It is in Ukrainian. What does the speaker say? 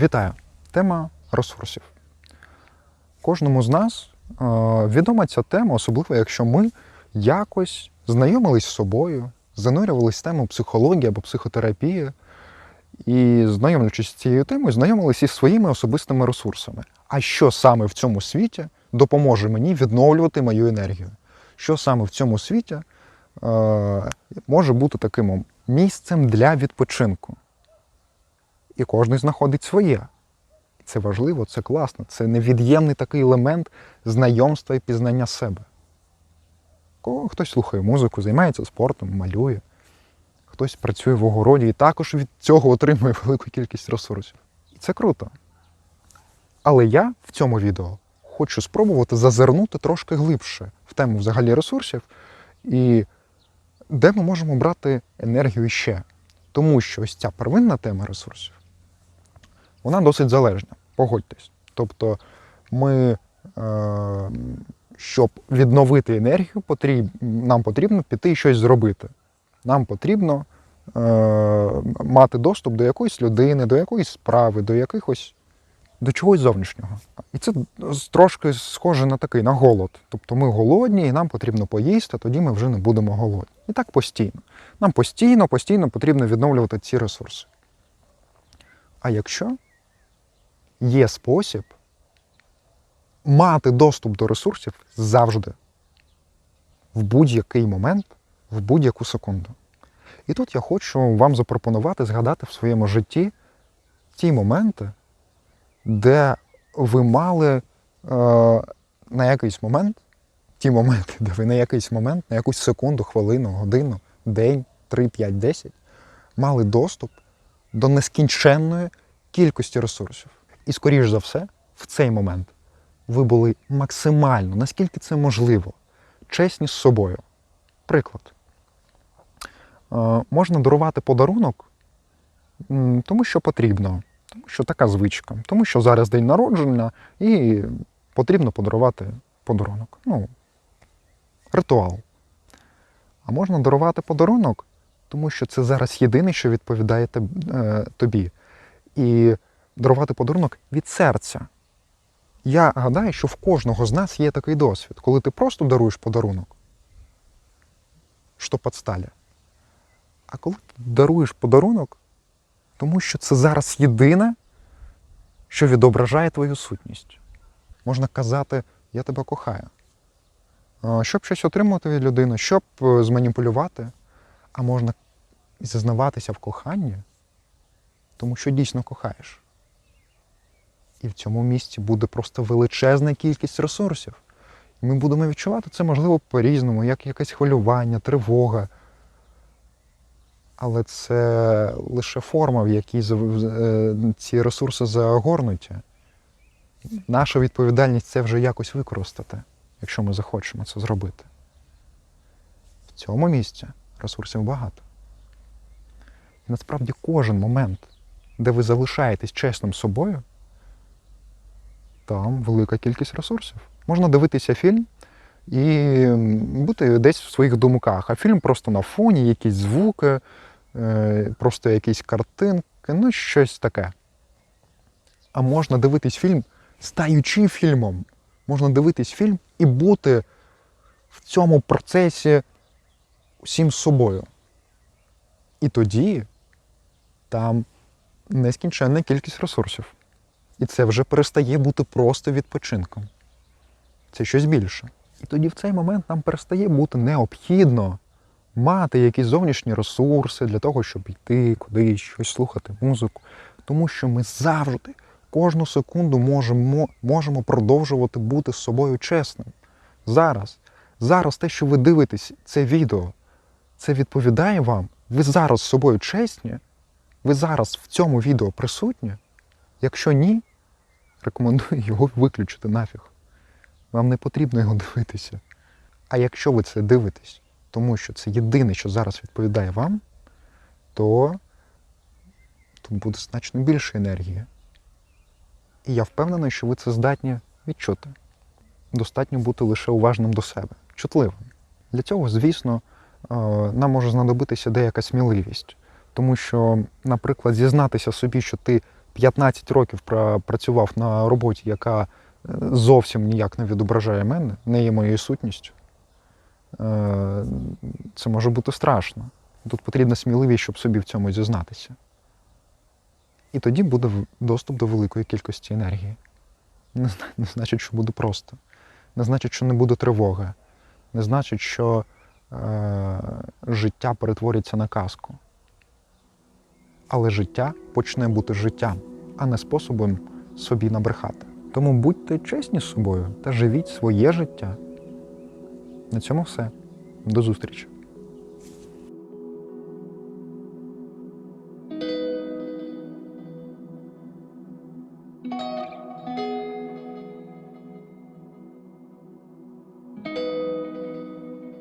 Вітаю! Тема ресурсів. Кожному з нас е, відома ця тема, особливо якщо ми якось знайомились з собою, занурювалися в тему психології або психотерапії, і, знайомлячись з цією темою, знайомилися із своїми особистими ресурсами. А що саме в цьому світі допоможе мені відновлювати мою енергію? Що саме в цьому світі е, може бути таким місцем для відпочинку? І кожен знаходить своє. Це важливо, це класно, це невід'ємний такий елемент знайомства і пізнання себе. Хтось слухає музику, займається спортом, малює, хтось працює в огороді і також від цього отримує велику кількість ресурсів. І це круто. Але я в цьому відео хочу спробувати зазирнути трошки глибше в тему взагалі ресурсів і де ми можемо брати енергію ще. Тому що ось ця первинна тема ресурсів, вона досить залежна, погодьтесь. Тобто, ми, е, щоб відновити енергію, потріб, нам потрібно піти і щось зробити. Нам потрібно е, мати доступ до якоїсь людини, до якоїсь справи, до якихось до чогось зовнішнього. І це трошки схоже на такий на голод. Тобто ми голодні, і нам потрібно поїсти, тоді ми вже не будемо голодні. І так постійно. Нам постійно, постійно потрібно відновлювати ці ресурси. А якщо є спосіб мати доступ до ресурсів завжди, в будь-який момент, в будь-яку секунду. І тут я хочу вам запропонувати згадати в своєму житті ті моменти, де ви мали е, на якийсь момент, ті моменти, де ви на якийсь момент, на якусь секунду, хвилину, годину, день, 3, 5, 10, мали доступ до нескінченної кількості ресурсів. І, скоріш за все, в цей момент ви були максимально, наскільки це можливо, чесні з собою. Приклад. Е, можна дарувати подарунок, тому що потрібно, тому що така звичка, тому що зараз день народження і потрібно подарувати подарунок. Ну, ритуал. А можна дарувати подарунок, тому що це зараз єдине, що відповідає е, тобі. І дарувати подарунок від серця. Я гадаю, що в кожного з нас є такий досвід, коли ти просто даруєш подарунок, що під сталі. А коли ти даруєш подарунок, тому що це зараз єдине, що відображає твою сутність. Можна казати, я тебе кохаю. Щоб щось отримати від людини, щоб е, зманіпулювати, а можна зізнаватися в коханні, тому що дійсно кохаєш. І в цьому місці буде просто величезна кількість ресурсів. І ми будемо відчувати це, можливо, по-різному, як якесь хвилювання, тривога. Але це лише форма, в якій е, ці ресурси загорнуті. Наша відповідальність це вже якось використати, якщо ми захочемо це зробити. В цьому місці ресурсів багато. І насправді кожен момент, де ви залишаєтесь чесним собою, там велика кількість ресурсів. Можна дивитися фільм і бути десь в своїх думках, а фільм просто на фоні, якісь звуки, е, просто якісь картинки, ну щось таке. А можна дивитись фільм, стаючи фільмом. Можна дивитись фільм і бути в цьому процесі усім з собою. І тоді там нескінченна кількість ресурсів. І це вже перестає бути просто відпочинком. Це щось більше. І тоді в цей момент нам перестає бути необхідно мати якісь зовнішні ресурси для того, щоб йти кудись, щось слухати музику. Тому що ми завжди, кожну секунду можемо, можемо продовжувати бути з собою чесним. Зараз, зараз те, що ви дивитесь це відео, це відповідає вам. Ви зараз з собою чесні, ви зараз в цьому відео присутні. Якщо ні, рекомендую його виключити нафіг. Вам не потрібно його дивитися. А якщо ви це дивитесь, тому що це єдине, що зараз відповідає вам, то тут буде значно більше енергії. І я впевнений, що ви це здатні відчути. Достатньо бути лише уважним до себе, чутливим. Для цього, звісно, е, нам може знадобитися деяка сміливість. Тому що, наприклад, зізнатися собі, що ти 15 років пропрацював на роботі, яка е, зовсім ніяк не відображає мене, не є моєю сутністю, е, це може бути страшно. Тут потрібна сміливість, щоб собі в цьому зізнатися. І тоді буде доступ до великої кількості енергії. Не, не значить, що буде просто. Не значить, що не буде тривоги. Не значить, що е, життя перетвориться на казку. Але життя почне бути життям, а не способом собі набрехати. Тому будьте чесні з собою та живіть своє життя. На цьому все. До зустрічі!